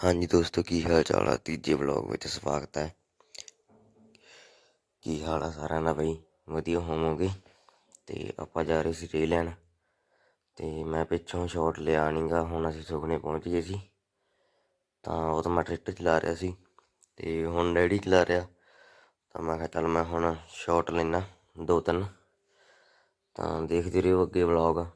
ਹਾਂਜੀ ਦੋਸਤੋ, ਕੀ ਹਾਲ ਚਾਲ ਆ? ਤੀਜੇ ਵਲੌਗ ਵਿੱਚ ਸਵਾਗਤ ਹੈ। ਕੀ ਹਾਲ ਆ ਸਾਰਿਆਂ ਦਾ ਬਈ? ਵਧੀਆ ਹੋਵੋਗੇ? ਤੇ ਆਪਾਂ ਜਾ ਰਹੇ ਸੀ ਰੇ ਲੈਣ। ਤੇ ਮੈਂ ਪਿੱਛੋਂ ਸ਼ਾਟ ਲਿਆ ਨੀਗਾ ਹੁਣ ਅਸੀਂ ਸੁਖਨੇ ਪਹੁੰਚ ਗਏ ਸੀ। ਤਾਂ ਉਹ ਤਾਂ ਮੈਂ ਟਰੈਕਟਰ ਚਲਾ ਰਿਹਾ ਸੀ। ਤੇ ਹੁਣ ਡੈਡੀ ਚਲਾ ਰਿਹਾ। ਤਾਂ ਮੈਂ ਕਿਹਾ ਚੱਲ ਮੈਂ ਹੁਣ ਸ਼ਾਟ ਲੈਣਾ ਦੋ ਤਿੰਨ। ਤਾਂ ਦੇਖਦੇ ਰਹੋ ਅੱਗੇ ਵਲੌਗ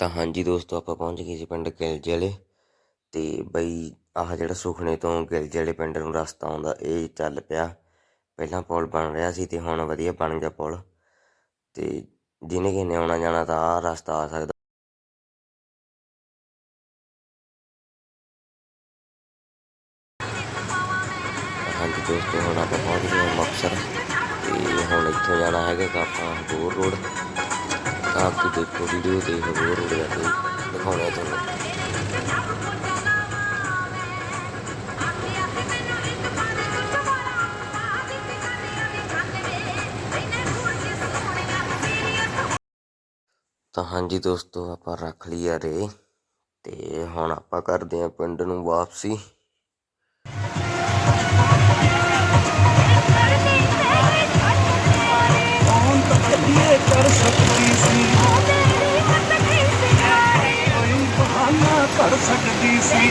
ਤਾਂ ਹਾਂਜੀ ਦੋਸਤੋ, ਆਪਾਂ ਪਹੁੰਚ ਗਏ ਸੀ ਪਿੰਡ ਗਿਲਜੇ ਵਾਲੇ। ਤੇ ਬਈ ਆਹ ਜਿਹੜਾ ਸੁਖਨੇ ਤੋਂ ਗਿਲਜੇ ਵਾਲੇ ਪਿੰਡ ਨੂੰ ਰਸਤਾ ਆਉਂਦਾ, ਇਹ ਚੱਲ ਪਿਆ। ਪਹਿਲਾਂ ਪੁਲ ਬਣ ਰਿਹਾ ਸੀ ਤੇ ਹੁਣ ਵਧੀਆ ਬਣ ਗਿਆ ਪੁਲ। ਤੇ ਜਿਹਨੇ ਕਿਨੇ ਆਉਣਾ ਜਾਣਾ ਤਾਂ ਆਹ ਰਸਤਾ ਆ ਸਕਦਾ। ਹਾਂਜੀ ਦੋਸਤੋ, ਹੁਣ ਆਪਾਂ ਪਹੁੰਚ ਗਏ ਹਾਂ ਮੁਕਤਸਰ। ਤੇ ਹੁਣ ਇੱਥੋਂ ਜਾਣਾ ਹੈਗਾ ਆਪਾਂ ਹੋਰ ਰੋਡ। ਤਾਂ ਤੁਸੀਂ ਦੇਖੋ ਵੀਡੀਓ ਤੇ ਹੋਰ ਰੋਡ ਜਾ ਦਿਖਾਉਣਾ ਤੁਹਾਨੂੰ ਤਾਂ ਹਾਂਜੀ ਦੋਸਤੋ, ਆਪਾਂ ਰੱਖ ਲਈ ਆ ਰੇ ਤੇ ਹੁਣ ਆਪਾਂ ਕਰਦੇ ਆ ਪਿੰਡ ਨੂੰ ਵਾਪਸੀ। ਕਰ ਸਕਦੀ ਸੀ।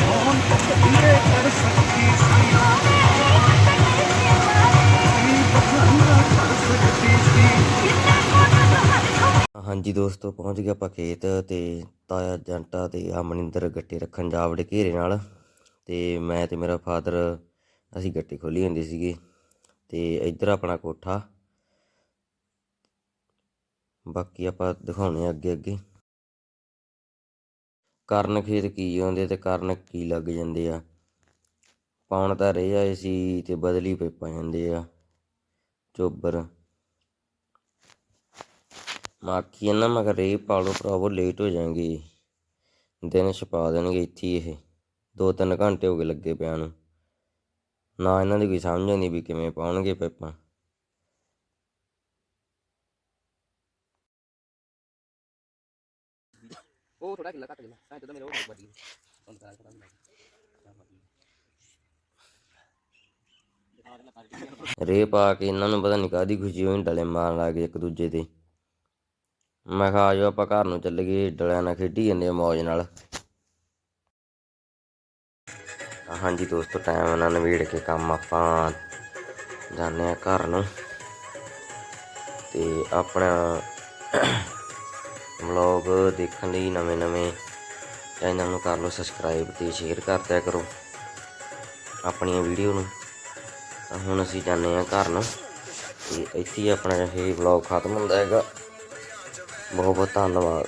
ਕੌਣ ਤਕਦੀਏ ਕਰ ਸਕਦੀ ਸੀ। ਹਾਂਜੀ ਦੋਸਤੋ, ਪਹੁੰਚ ਗਿਆ ਆਪਾਂ ਖੇਤ ਤੇ ਤਾਇਆ ਜੰਟਾ ਤੇ ਆ ਮਨਿੰਦਰ ਗੱਟੇ ਰੱਖਣ ਜਾ ਵੜੇ ਘੇਰੇ ਨਾਲ। ਤੇ ਮੈਂ ਤੇ ਮੇਰਾ ਫਾਦਰ, ਅਸੀਂ ਗੱਟੇ ਖੋਲੀ ਜਾਂਦੇ ਸੀਗੇ। ਤੇ ਇੱਧਰ ਆਪਣਾ ਕੋਠਾ। ਬਾਕੀ ਆਪਾਂ ਦਿਖਾਉਣੇ ਆ ਅੱਗੇ ਅੱਗੇ ਕਰਨ ਖੇਤ ਕੀ ਆਉਂਦੇ ਤੇ ਕਰਨ ਕੀ ਲੱਗ ਜਾਂਦੇ ਆ। ਪਾਉਣ ਤਾਂ ਰਹੇ ਆਏ ਸੀ ਤੇ ਬਦਲੀ ਪੇ ਪਾ ਜਾਂਦੇ ਆ। ਚੋਬਰ। ਮਾਖੀ ਨਾ ਮਗਰ ਰੇ ਪਾਲੋ ਭਰਾਵੋ ਲੇਟ ਹੋ ਜਾਣਗੇ। ਦਿਨ ਛਪਾ ਦੇਣਗੇ ਇੱਥੇ ਹੀ ਇਹ। ਦੋ ਤਿੰਨ ਘੰਟੇ ਹੋ ਗਏ ਲੱਗੇ ਪਿਆ ਨੂੰ। ਨਾ ਇਹਨਾਂ ਦੀ ਕੋਈ ਸਮਝ ਆਉਂਦੀ ਵੀ ਕਿਵੇਂ ਪਾਉਣਗੇ ਪੇਪਾਂ। ਉਹ ਥੋੜਾ ਕਿੱਲਾ ਘੱਟ ਕਿੱਲਾ ਐ ਜਦੋਂ ਮੇਰੇ ਉਹ ਵੱਡੀ ਬੰਦ ਕਰਾ ਥੋੜਾ ਰੇ ਪਾ ਕੇ ਇਹਨਾਂ ਨੂੰ ਪਤਾ ਨਹੀਂ ਕਾਦੀ ਖੁਸ਼ੀ ਹੋਈ, ਡਲੇ ਮਾਰਨ ਲੱਗ ਗਏ ਇੱਕ ਦੂਜੇ ਤੇ। ਮੈਂ ਕਿਹਾ ਆਜੋ ਆਪਾਂ ਘਰ ਨੂੰ ਚੱਲ ਗਏ, ਡਲਿਆਂ ਨਾਲ ਖੇਡੀ ਜਾਂਦੇ ਆ ਮੌਜ ਨਾਲ। ਹਾਂਜੀ ਦੋਸਤੋ ਟਾਈਮ ਨਾਲ ਨਵੇੜ ਕੇ ਕੰਮ ਆਪਾਂ ਜਾਂਦੇ ਆ ਘਰ ਨੂੰ। ਤੇ ਆਪਣਾ ਵਲੌਗ ਦੇਖਣ ਲਈ ਨਵੇਂ ਨਵੇਂ ਚੈਨਲ ਨੂੰ ਕਰ ਲਓ ਸਬਸਕ੍ਰਾਈਬ ਤੇ ਸ਼ੇਅਰ ਕਰ ਦਿਆ ਕਰੋ ਆਪਣੀਆਂ ਵੀਡੀਓ ਨੂੰ। ਤਾਂ ਹੁਣ ਅਸੀਂ ਜਾਂਦੇ ਹਾਂ ਘਰ ਨੂੰ ਤੇ ਇੱਥੇ ਹੀ ਆਪਣਾ ਇਹ ਵਲੌਗ ਖਤਮ ਹੁੰਦਾ ਹੈਗਾ। ਬਹੁਤ ਬਹੁਤ ਧੰਨਵਾਦ।